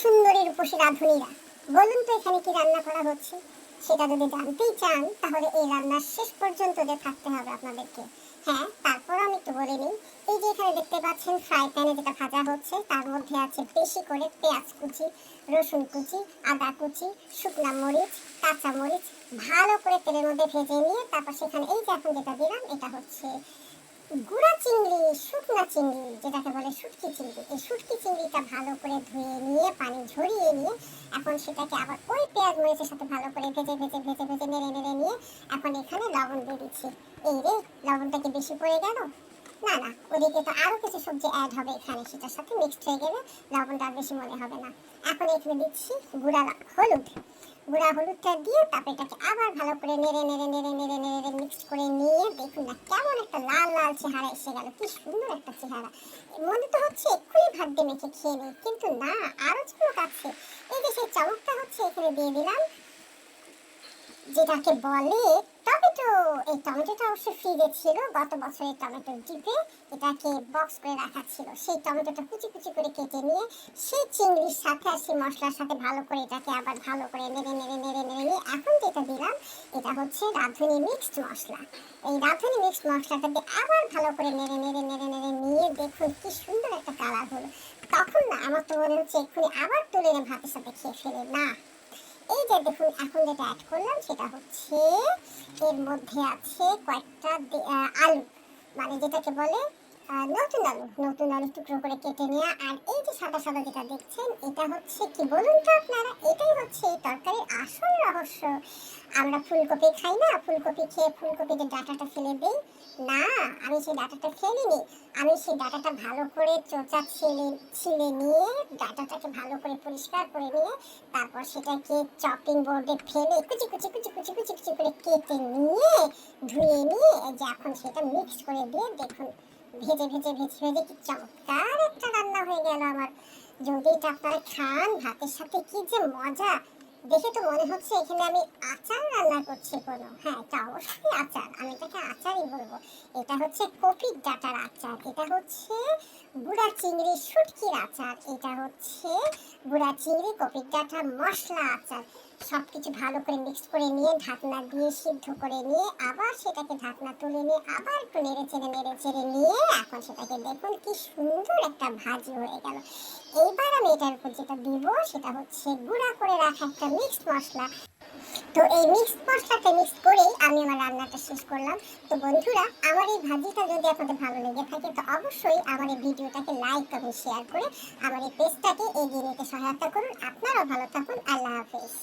সুন্দরী রূপসী রাঁধুনিরা। বলুন তো এখানে কি রান্না করা হচ্ছে? সেটা যদি জানতেই চান, তাহলে এই রান্নার শেষ পর্যন্ত যে থাকতে হবে আপনাদেরকে। হ্যাঁ তারপর আমি একটু বলে নিই। এই যে এখানে দেখতে পাচ্ছেন ফ্রাই প্যানে যেটা ভাজা হচ্ছে, তার মধ্যে আছে বেশি করে পেঁয়াজ কুচি, রসুন কুচি, আদা কুচি, শুকনা মরিচ, কাঁচা মরিচ, ভালো করে তেলের মধ্যে ভেজে নিয়ে তারপর সেখানে এই যে এখন যেটা দিলাম, এটা হচ্ছে গুড়া চিংড়ি, শুকনা চিংড়ি, যেটাকে বলে শুটকি চিংড়ি। এই শুটকি চিংড়িটা ভালো করে ধুয়ে নিয়ে, পানি ঝরিয়ে নিয়ে, এখন সেটাকে আবার ওই পেঁয়াজ মরিচের সাথে ভালো করে ভেজে ভেজে ভেজে ভেজে, নেড়ে নেড়ে নিয়ে, এখন এখানে লবণ দিয়ে দিচ্ছি। এই রে, লবণটা কি বেশি পড়ে গেল? না না, ওদিকে তো আরও কিছু সবজি অ্যাড হবে এখানে, সেটার সাথে মিক্সড হয়ে গেলে লবণটা আর বেশি মনে হবে না। এখন এখানে দিচ্ছি গুঁড়া হলুদ। গুঁড়া হলুদটা দিয়ে তারপরে এটাকে আবার ভালো করে নেড়ে নেড়ে নেড়ে নেড়ে নেড়ে মিক্স করে নিয়ে দেখুন না কেমন একটা লাল লাল চেহারা এসে গেল। কি সুন্দর একটা চেহারা। মনে তো হচ্ছে এক্ষুনি ভাত দিয়ে মেখে খেয়ে নিই, কিন্তু না, আরও চমক আছে, এই যে সেই চমকটা হচ্ছে এখানে দিয়ে দিলাম, যেটাকে বলে টমেটো এই টমেটোটা অবশ্য ফ্রিজে ছিল, গত বছরের টমেটো ডিপে এটাকে বক্স করে রাখা ছিল। সেই টমেটোটা কুচি কুচি করে কেটে নিয়ে, সেই চিংড়ির সাথে আর সেই মশলার সাথে ভালো করে এটাকে আবার ভালো করে নেড়ে নেড়ে নেড়ে নেড়ে নিয়ে এখন যেটা দিলাম, এটা হচ্ছে রাঁধুনি মিক্সড মশলা। এই রাঁধুনি মিক্সড মশলাটা দিয়ে আবার ভালো করে নেড়ে নেড়ে নেড়ে নেড়ে নিয়ে দেখুন কি সুন্দর একটা কালার হলো। তখন না, আমার তো মনে হচ্ছে এক্ষুনি আবার তুলে ভাতের সাথে খেয়ে ফেলে না। এই যে দেখুন, এখন যেটা অ্যাড করলাম সেটা হচ্ছে এর মধ্যে আছে কয়েকটা আলু। মানে যেটাকে বলে নতুন আলু নতুন আলু টুকরো করে কেটে নেওয়া। আর এই যে সাদা সাদা যেটা দেখছেন, এটা হচ্ছে কি বলুন তো আপনারা? এটাই হচ্ছে এই তরকারির আসল রহস্য। আমরা ফুলকপি খাই না, ফুলকপি খেয়ে ফুলকপিতে ডাটাটা ফেলে দিই। না, আমি সেই ডাটাটা ফেলে নিই। আমি সেই ডাটাটা ভালো করে চোচা ছিলে ছিলে নিয়ে ডাটাটাকে ভালো করে পরিষ্কার করে নিয়ে তারপর সেটাকে চপিং বোর্ডে ফেলে কুচি কুচি কুচি কুচি কুচি কুচি করে কেটে নিয়ে, ধুয়ে নিয়ে যে এখন সেটা মিক্স করে দিয়ে দেখুন। ভেজে ভেজে ভেজে ভেজে কি চমৎকার একটা রান্না হয়ে গেল আমার। যদি এটা আপনারা খান, ভাতের সাথে কি যে মজা। দেখে তো মনে হচ্ছে এখানে আমি আচার রান্না করছি কোনো। হ্যাঁ এটা অবশ্যই আচার। আমি এটাকে আচারই বলব। এটা হচ্ছে কপির ডাটার আচার। এটা হচ্ছে বুড়া চিংড়ি শুটকির আচার। এটা হচ্ছে বুড়া চিংড়ি কপির ডাটা, মশলা আচার। সব কিছু ভালো করে মিক্স করে নিয়ে, ঢাকনা দিয়ে সিদ্ধ করে নিয়ে, আবার সেটাকে ঢাকনা তুলে নিয়ে, আবার একটু নেড়ে চেড়ে নেড়ে চেড়ে নিয়ে, এখন সেটাকে দেখুন কি সুন্দর একটা ভাজি হয়ে গেল। এইবার আমি এটার উপর যেটা দিব সেটা হচ্ছে গুঁড়া করে রাখা একটা মিক্সড মশলা। তো এই মিক্সড মশলাটা মিক্স করেই আমি আমার রান্নাটা শেষ করলাম। তো বন্ধুরা, আমার এই ভাজিটা যদি আপনাদের ভালো লেগে থাকে, তো অবশ্যই আমার এই ভিডিওটাকে লাইক এবং শেয়ার করে আমার এই পেজটাকে এগিয়ে নিতে সহায়তা করুন। আপনারাও ভালো থাকুন। আল্লাহ হাফেজ।